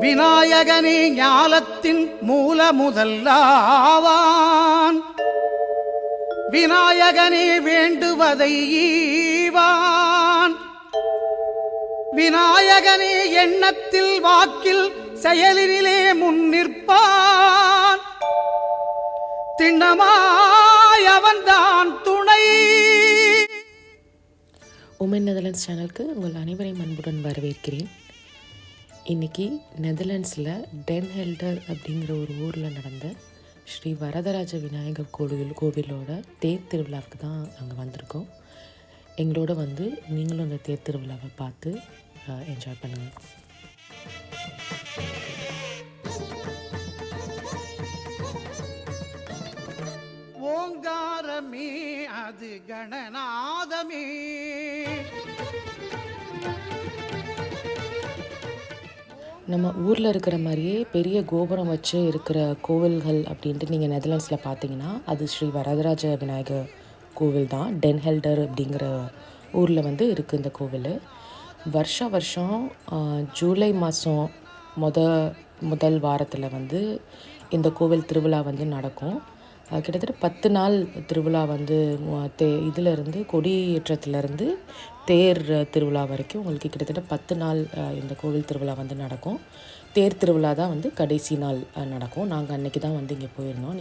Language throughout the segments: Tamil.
விநாயகனே ஞாலத்தின் மூல முதல்லாவான் விநாயகனே வேண்டுவதை ஈவான். விநாயகனே எண்ணத்தில் வாக்கில் செயலினிலே முன்னிற்பான் திண்ணமாய் அவன்தான் துணை. உமன் நெதர்லாண்ட்ஸ் சேனலுக்கு உங்கள் அனைவரையும் அன்புடன் வரவேற்கிறேன். இன்றைக்கி நெதர்லாண்ட்ஸில் டென் ஹெல்டர் அப்படிங்கிற ஒரு ஊரில் நடந்த ஸ்ரீ வரதராஜ விநாயகர் கோவில் கோவிலோட தேர் திருவிழாவுக்கு தான் நாங்கள் வந்திருக்கோம். எங்களோட வந்து நீங்களும் அந்த தேர் திருவிழாவை பார்த்து என்ஜாய் பண்ணுங்கள் ஓங்காரமே அது கணநாதமே. நம்ம ஊரில் இருக்கிற மாதிரியே பெரிய கோபுரம் வச்சு இருக்கிற கோவில்கள் அப்படின்ட்டு நீங்கள் நெதர்லாண்ட்ஸில் பார்த்தீங்கன்னா அது ஸ்ரீ வரதராஜ விநாயகர் கோவில் தான். டென் ஹெல்டர் அப்படிங்கிற ஊரில் வந்து இருக்குது இந்த கோவில். வருஷ வருஷம் ஜூலை மாதம் முத முதல் வாரத்தில் வந்து இந்த கோவில் திருவிழா வந்து நடக்கும். கிட்டத்தட்ட பத்து நாள் திருவிழா வந்து தே இதிலிருந்து கொடியேற்றத்துலேருந்து தேர் திருவிழா வரைக்கும் உங்களுக்கு கிட்டத்தட்ட பத்து நாள் இந்த கோவில் திருவிழா வந்து நடக்கும். தேர் திருவிழா தான் வந்து கடைசி நாள் நடக்கும். நாங்கள் அன்னைக்கு தான் வந்து இங்கே போயிருந்தோம்.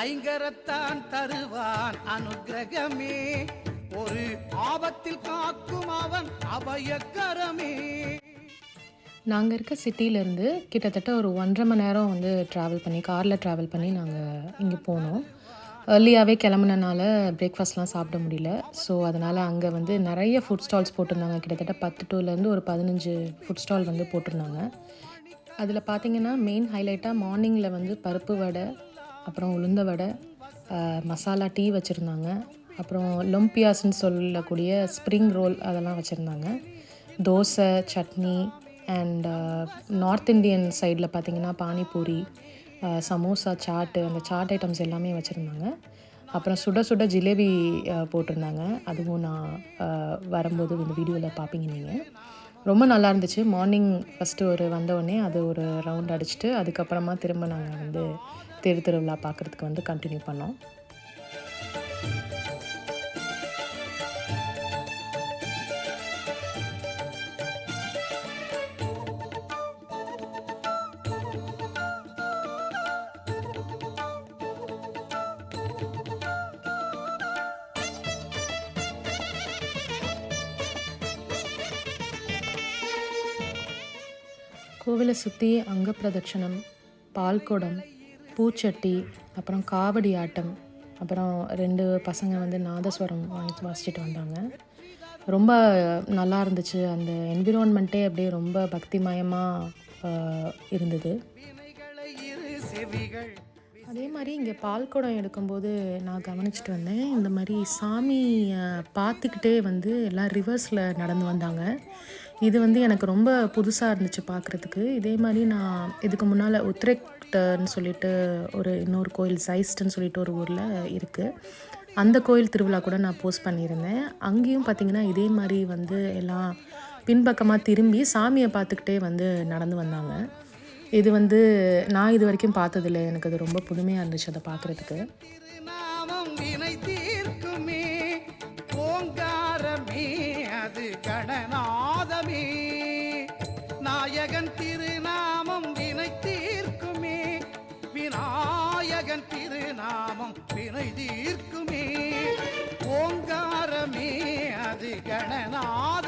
ஐங்கரத்தான் தருவான் அனுகிரகமே ஒரு ஆபத்தில் காக்கும் அவன் அபயக்கரமே. நாங்கள் இருக்க சிட்டியிலேருந்து கிட்டத்தட்ட ஒரு ஒன்றரை மணி நேரம் வந்து ட்ராவல் பண்ணி காரில் ட்ராவல் பண்ணி நாங்கள் இங்கே போனோம். ஏர்லியாகவே கிளம்புனனால பிரேக்ஃபாஸ்ட்லாம் சாப்பிட முடியல. ஸோ அதனால் அங்கே வந்து நிறைய ஃபுட் ஸ்டால்ஸ் போட்டிருந்தாங்க. கிட்டத்தட்ட பத்து டூலேருந்து ஒரு பதினஞ்சு ஃபுட் ஸ்டால் வந்து போட்டிருந்தாங்க. அதில் பார்த்தீங்கன்னா மெயின் ஹைலைட்டாக மார்னிங்கில் வந்து பருப்பு வடை அப்புறம் உளுந்த வடை மசாலா டீ வச்சுருந்தாங்க. அப்புறம் லொம்பியாஸ்ன்னு சொல்லக்கூடிய ஸ்ப்ரிங் ரோல் அதெல்லாம் வச்சுருந்தாங்க. Dosa chutney and North Indian சைடில் பார்த்தீங்கன்னா பானிபூரி சமோசா சாட்டு அந்த சாட் ஐட்டம்ஸ் எல்லாமே வச்சுருந்தாங்க. அப்புறம் சுட சுட ஜிலேபி போட்டிருந்தாங்க. அதுவும் நான் வரும்போது இந்த வீடியோவில் பார்ப்பீங்க நீங்கள் ரொம்ப நல்லா இருந்துச்சு. மார்னிங் ஃபஸ்ட்டு ஒரு வந்த அது ஒரு ரவுண்ட் அடிச்சுட்டு அதுக்கப்புறமா திரும்ப நாங்கள் வந்து தெரு திருவிழா பார்க்குறதுக்கு வந்து கண்டினியூ பண்ணோம். கோவிலை சுற்றி அங்க பிரதட்சணம் பால்குடம் பூச்சட்டி அப்புறம் காவடி ஆட்டம் அப்புறம் ரெண்டு பசங்க வந்து நாதஸ்வரம் வாங்கி வாசிச்சுட்டு வந்தாங்க. ரொம்ப நல்லா இருந்துச்சு. அந்த என்விரான்மெண்ட்டே அப்படியே ரொம்ப பக்திமயமாக இருந்தது. அதே மாதிரி இங்கே பால்குடம் எடுக்கும்போது நான் கவனிச்சிட்டு வந்தேன். இந்த மாதிரி சாமி பார்த்துக்கிட்டே வந்து எல்லாம் ரிவர்ஸில் நடந்து வந்தாங்க. இது வந்து எனக்கு ரொம்ப புதுசாக இருந்துச்சு பார்க்குறதுக்கு இதே மாதிரி நான் இதுக்கு முன்னால் உத்ரெக்ட்னு சொல்லிட்டு ஒரு இன்னொரு கோயில் சைஸ்ட்னு சொல்லிட்டு ஒரு ஊரில் இருக்குது அந்த கோயில் திருவிழா கூட நான் போஸ்ட் பண்ணியிருந்தேன். அங்கேயும் பார்த்தீங்கன்னா இதே மாதிரி வந்து எல்லாம் பின்பக்கமாக திரும்பி சாமியை பார்த்துக்கிட்டே வந்து நடந்து வந்தாங்க. இது வந்து நான் இது வரைக்கும் பார்த்ததில்ல. எனக்கு அது ரொம்ப புதுமையாக இருந்துச்சு அதை பார்க்குறதுக்கு. அது நாயகன் திருநா நாமம் வினை தீர்க்குமே. ஓங்காரமே அது கணநாத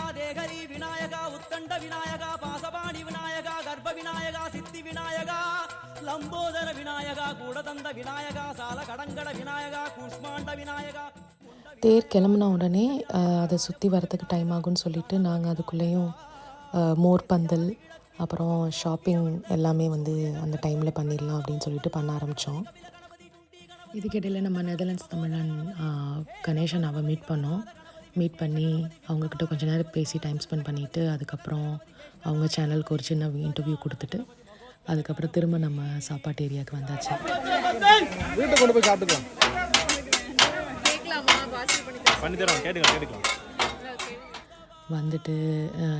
விநாயகா தேகரி விநாயகா உத்தண்ட விநாயகா பாசபாணி விநாயகா கர்ப்ப விநாயகா சித்தி விநாயகா லம்போதர விநாயகா கூடதந்த விநாயகா சால கடங்கட விநாயகா கூஷ்மாண்ட விநாயகா. தேர் கிளம்புன உடனே அதை சுற்றி வரதுக்கு டைம் ஆகும்னு சொல்லிட்டு நாங்கள் அதுக்குள்ளேயும் அஹ், மோர் பந்தல் அப்புறம் ஷாப்பிங் எல்லாமே வந்து அந்த டைமில் பண்ணிடலாம் அப்படின்னு சொல்லிட்டு பண்ண ஆரம்பித்தோம் இதுக்கிடையில் நம்ம நெதர்லாண்ட்ஸ் தமிழன் ஆஹ், கணேசன் அவ மீட் பண்ணோம். மீட் பண்ணி அவங்கக்கிட்ட கொஞ்ச நேரம் பேசி டைம் ஸ்பெண்ட் பண்ணிவிட்டு அதுக்கப்புறம் அவங்க சேனலுக்கு ஒரு சின்ன இன்டர்வியூ கொடுத்துட்டு அதுக்கப்புறம் திரும்ப நம்ம சாப்பாட்டு ஏரியாவுக்கு வந்தாச்சு. வீட்டுக்கு கொண்டு போய் சாப்பிட்டுக்கலாம். பண்ணி தரோம் கேட்டுக்கலாம் கேட்டுக்கலாம். வந்துட்டு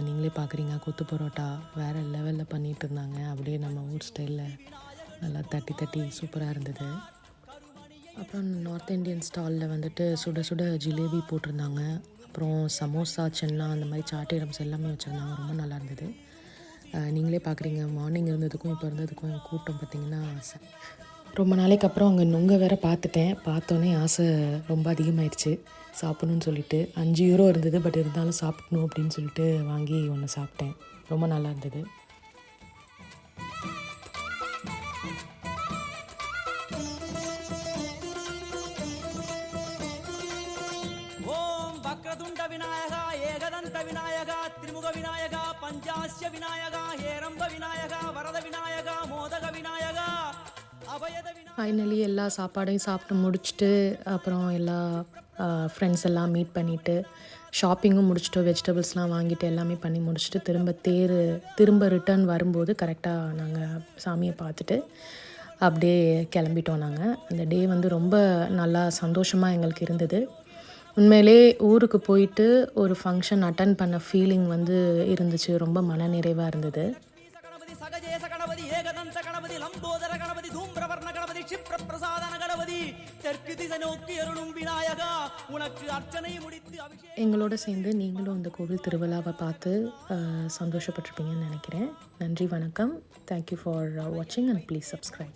நீங்களே பார்க்குறீங்க கொத்து பரோட்டா வேறு லெவலில் பண்ணிகிட்டு இருந்தாங்க. அப்படியே நம்ம ஊர் ஸ்டைலில் நல்லா தட்டி தட்டி சூப்பராக இருந்தது. அப்புறம் நார்த் இந்தியன் ஸ்டாலில் வந்துட்டு சுட சுட ஜிலேபி போட்டிருந்தாங்க. அப்புறம் சமோசா சென்னா அந்த மாதிரி சாட் ஐட்டம்ஸ் எல்லாமே வச்சுருந்தாங்க. ரொம்ப நல்லா இருந்தது. நீங்களே பார்க்குறீங்க மார்னிங் இருந்ததுக்கும் இப்போ இருந்ததுக்கும் கூட்டம் பார்த்திங்கன்னா ரொம்ப நாளைக்கு அப்புறம் அங்கே நுங்க வேற பார்த்துட்டேன் பார்த்தோன்னே ஆசை ரொம்ப அதிகமாயிடுச்சு. சாப்பிடணும்னு சொல்லிட்டு. அஞ்சு யூரோ இருந்தது பட் இருந்தாலும் சாப்பிடணும் அப்படின்னு சொல்லிட்டு வாங்கி ஒன்று சாப்பிட்டேன். ரொம்ப நல்லா இருந்தது. பஞ்சாஸ்ய விநாயகா ஏரம்ப விநாயகா வரத விநாயகா மோதக விநாயகா ஃபைனலி எல்லா சாப்பாடையும் சாப்பிட்டு முடிச்சுட்டு அப்புறம் எல்லா ஃப்ரெண்ட்ஸ் எல்லாம் மீட் பண்ணிவிட்டு ஷாப்பிங்கும் முடிச்சுட்டு வெஜிடபிள்ஸ்லாம் வாங்கிட்டு எல்லாமே பண்ணி முடிச்சுட்டு திரும்ப தேர் திரும்ப ரிட்டர்ன் வரும்போது கரெக்டாக நாங்கள் சாமியை பார்த்துட்டு அப்படியே கிளம்பிட்டோம் நாங்கள் அந்த டே வந்து ரொம்ப நல்லா சந்தோஷமாக எங்களுக்கு இருந்தது. உண்மையிலே ஊருக்கு போயிட்டு ஒரு ஃபங்க்ஷன் அட்டன் பண்ண ஃபீலிங் வந்து இருந்துச்சு. ரொம்ப மனநிறைவாக இருந்தது. எங்களோட சேர்ந்து நீங்களும் இந்த கோவில் திருவிழாவை பார்த்து சந்தோஷப்பட்டிருப்பீங்கன்னு நினைக்கிறேன். நன்றி வணக்கம். தேங்க்யூ ஃபார் வாட்சிங் அண்ட் ப்ளீஸ் சப்ஸ்கிரைப்